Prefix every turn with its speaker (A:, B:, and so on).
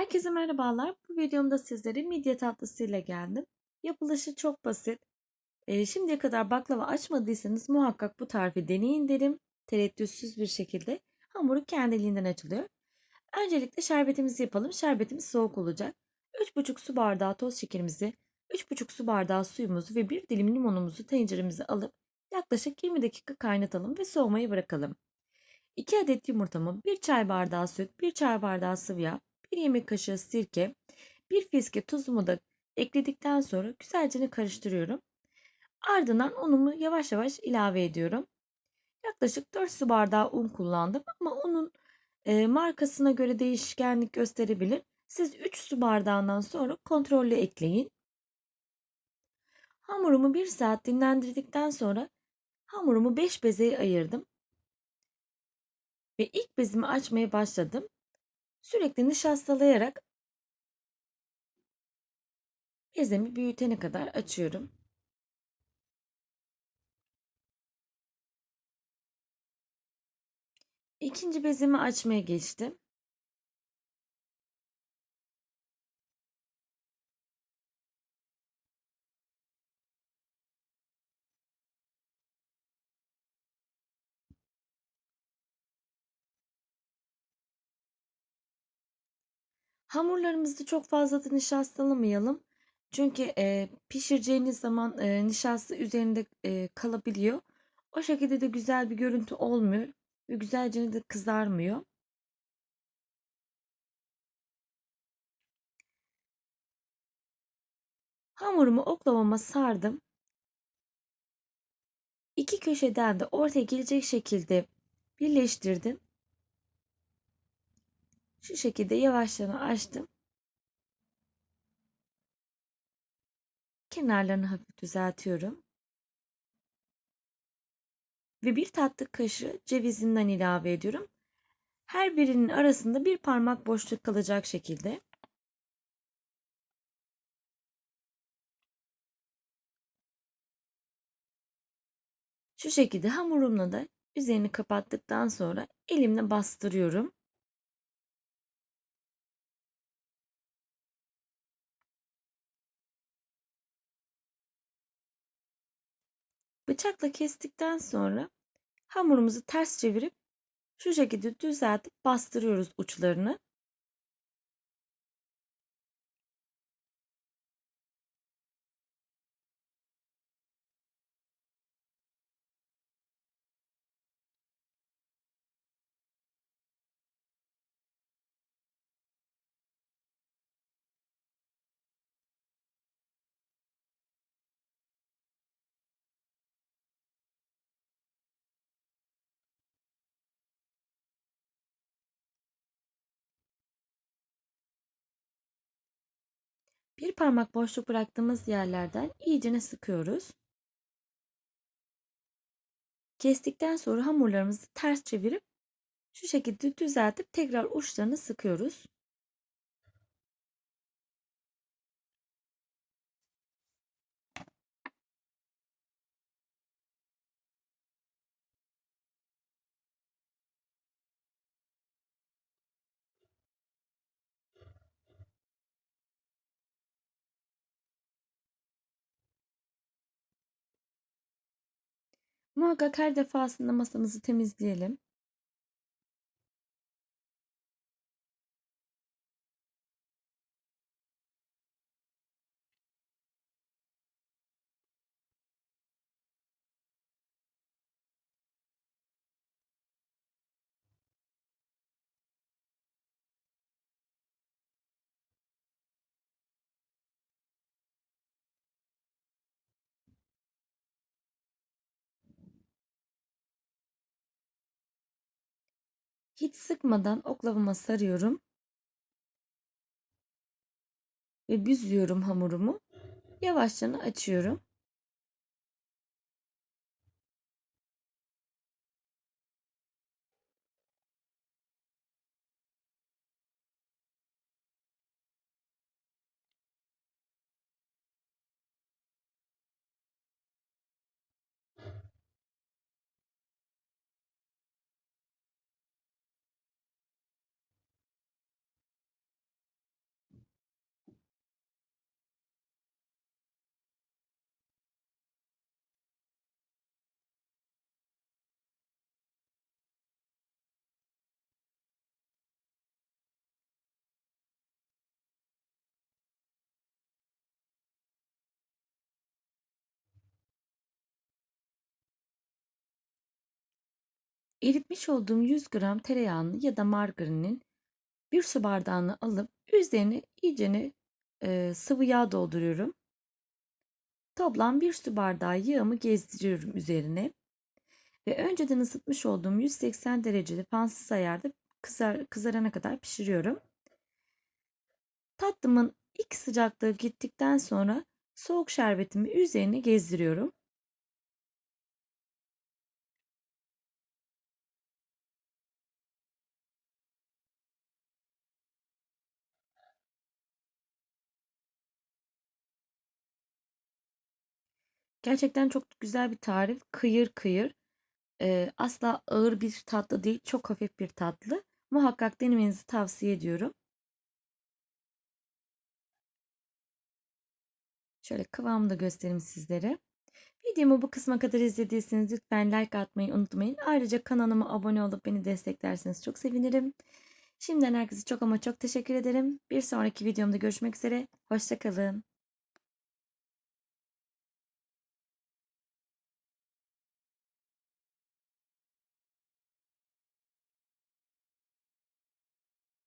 A: Herkese merhabalar. Bu videomda sizlere midye tatlısı ile geldim. Yapılışı çok basit. Ee, şimdiye kadar baklava açmadıysanız muhakkak bu tarifi deneyin derim. Tereddütsüz bir şekilde hamuru kendiliğinden açılıyor. Öncelikle şerbetimizi yapalım. Şerbetimiz soğuk olacak. 3,5 su bardağı toz şekerimizi, 3,5 su bardağı suyumuzu ve bir dilim limonumuzu tenceremize alıp yaklaşık 20 dakika kaynatalım ve soğumaya bırakalım. 2 adet yumurtamı, 1 çay bardağı süt, 1 çay bardağı sıvı yağ, 1 yemek kaşığı sirke, 1 fiske tuzumu da ekledikten sonra güzelce karıştırıyorum. Ardından unumu yavaş yavaş ilave ediyorum. Yaklaşık 4 su bardağı un kullandım ama unun e, markasına göre değişkenlik gösterebilir. Siz 3 su bardağından sonra kontrollü ekleyin. Hamurumu 1 saat dinlendirdikten sonra hamurumu 5 bezeye ayırdım. Ve ilk bezimi açmaya başladım. Sürekli nişastalayarak bezemi büyütene kadar açıyorum. İkinci bezimi açmaya geçtim. Hamurlarımızı çok fazla da nişastalamayalım. Çünkü e, pişireceğiniz zaman e, nişasta üzerinde e, kalabiliyor. O şekilde de güzel bir görüntü olmuyor ve güzelce de kızarmıyor. Hamurumu oklavama sardım. İki köşeden de ortaya gelecek şekilde birleştirdim. Şu şekilde yavaşça açtım. Kenarlarını hafif düzeltiyorum. Ve bir tatlı kaşığı cevizinden ilave ediyorum. Her birinin arasında bir parmak boşluk kalacak şekilde. Şu şekilde hamurumla da üzerini kapattıktan sonra elimle bastırıyorum. Bıçakla kestikten sonra hamurumuzu ters çevirip şu şekilde düzeltip bastırıyoruz uçlarını. Bir parmak boşluk bıraktığımız yerlerden iyicene sıkıyoruz. Kestikten sonra hamurlarımızı ters çevirip şu şekilde düzeltip tekrar uçlarını sıkıyoruz. Muhakkak her defasında masamızı temizleyelim. Hiç sıkmadan oklavama sarıyorum. Ve büzüyorum hamurumu. Yavaşça açıyorum. Eritmiş olduğum 100 gram tereyağını ya da margarinin bir su bardağını alıp üzerine iyicene e, sıvı yağ dolduruyorum. Toplam bir su bardağı yağımı gezdiriyorum üzerine. Ve önceden ısıtmış olduğum 180 derecede fansız ayarda kızar, kızarana kadar pişiriyorum. Tatlımın ilk sıcaklığı gittikten sonra soğuk şerbetimi üzerine gezdiriyorum. Gerçekten çok güzel bir tarif. Kıyır kıyır. Ee, asla ağır bir tatlı değil. Çok hafif bir tatlı. Muhakkak denemenizi tavsiye ediyorum. Şöyle kıvamını da göstereyim sizlere. Videomu bu kısma kadar izlediyseniz lütfen like atmayı unutmayın. Ayrıca kanalıma abone olup beni desteklerseniz çok sevinirim. Şimdiden herkese çok ama çok teşekkür ederim. Bir sonraki videomda görüşmek üzere. Hoşçakalın.